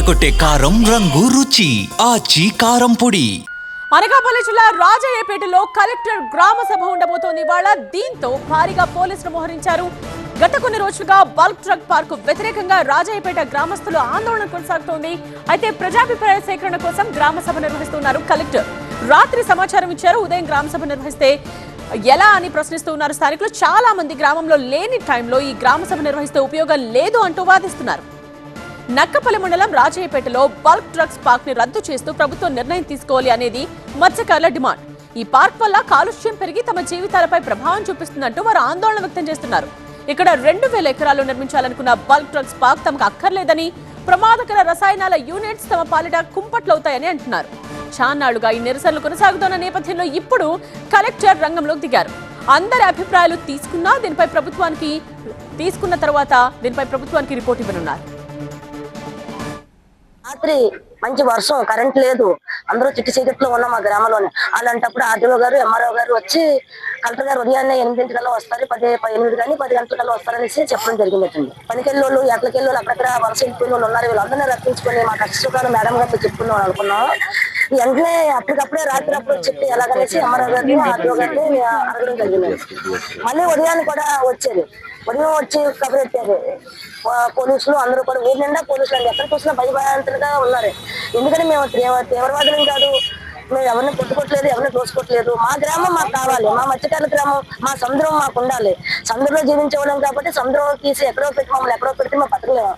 అదరగొట్టే కారం రంగు రుచి ఆచి కారం పొడి. అనకాపల్లి జిల్లా రాజయ్యపేటలో కలెక్టర్ గ్రామ సభ ఉండబోతోంది. ఇవాళ దీంతో భారీగా పోలీసులు మోహరించారు. గత కొన్ని రోజులుగా బల్క్ ట్రక్ పార్కు వ్యతిరేకంగా రాజయ్యపేట గ్రామస్తులు ఆందోళన కొనసాగుతోంది. అయితే ప్రజాభిప్రాయ సేకరణ కోసం గ్రామ సభ నిర్వహిస్తున్నారు కలెక్టర్. రాత్రి సమాచారం ఇచ్చారు. ఉదయం గ్రామ సభ నిర్వహిస్తే ఎలా అని ప్రశ్నిస్తూ ఉన్నారు స్థానికులు. చాలా మంది గ్రామంలో లేని టైంలో ఈ గ్రామ సభ నిర్వహిస్తే ఉపయోగం లేదు అంటూ వాదిస్తున్నారు. నక్కపల్లి మండలం రాజయ్యపేటలో బల్క్ డ్రగ్స్ పార్క్ని రద్దు చేస్తూ ప్రభుత్వం నిర్ణయం తీసుకోవాలి అనేది మత్స్యకారుల డిమాండ్. ఈ పార్క్ వల్ల కాలుష్యం పెరిగి తమ జీవితాలపై ప్రభావం చూపిస్తుందంటూ వారు ఆందోళన వ్యక్తం చేస్తున్నారు. ఇక్కడ రెండు వేల ఎకరాలు నిర్మించాలనుకున్న బల్క్ డ్రగ్స్ పార్క్ తమకు అక్కర్లేదని ప్రమాదకర రసాయనాల యూనిట్స్ తమ పాలిట కుంపట్లవుతాయని అంటున్నారు. చాన్నాళ్ళుగా ఈ నిరసనలు కొనసాగుతున్న నేపథ్యంలో ఇప్పుడు కలెక్టర్ రంగంలోకి దిగారు. అందరి అభిప్రాయాలు తీసుకున్నా దీనిపై ప్రభుత్వానికి తీసుకున్న తర్వాత దీనిపై ప్రభుత్వానికి రిపోర్ట్ ఇవ్వనున్నారు. రాత్రి మంచి వర్షం కరెంట్ లేదు. అందరూ చిట్టి చీకట్లో ఉన్నాం మా గ్రామంలోనే. అలాంటప్పుడు ఆర్డీఓ గారు ఎంఆర్ఓ గారు వచ్చి కలెక్టర్ గారు ఉదయాన్నే ఎనిమిదింటికల్లా వస్తారు పది ఎనిమిది కానీ పది గంటలకల్లా వస్తారనేసి చెప్పడం జరిగిందండి పనికెళ్ళోళ్ళు ఎట్లకెళ్ళోళ్ళు అక్కడక్కడ వలస వెళ్ళిపోయిన వాళ్ళు ఉన్నారు. వీళ్ళందరినీ రప్పించుకొని మా కష్టకాలం మేడం గారితో చెప్పుకున్నాం అనుకున్నాం. వెంటనే అప్పటికప్పుడే రాత్రి అప్పుడు చెప్పి ఎలాగనేసి అమరావతి ఆటో గారిని అడగడం జరిగింది మళ్ళీ ఉదయాన్ని కూడా వచ్చేది. ఉదయం వచ్చి కబురెట్టారు పోలీసులు అందరూ కూడా ఊరి నిండా పోలీసులు అండి. ఎక్కడ చూసినా భయభయాంతులుగా ఉన్నారు. ఎందుకంటే మేము తీవ్రవాదులం కాదు. మేము ఎవరిని కొట్టుకోవట్లేదు ఎవరిని దోసుకోవట్లేదు మా గ్రామం మాకు కావాలి. మా మత్స్యకారుల గ్రామం మా సముద్రం మాకు ఉండాలి. సముద్రంలో జీవించే వాళ్ళం కాబట్టి సముద్రం తీసి ఎక్కడో పెట్టి మమ్మల్ని ఎక్కడో పెడితే మేము బతకలేము.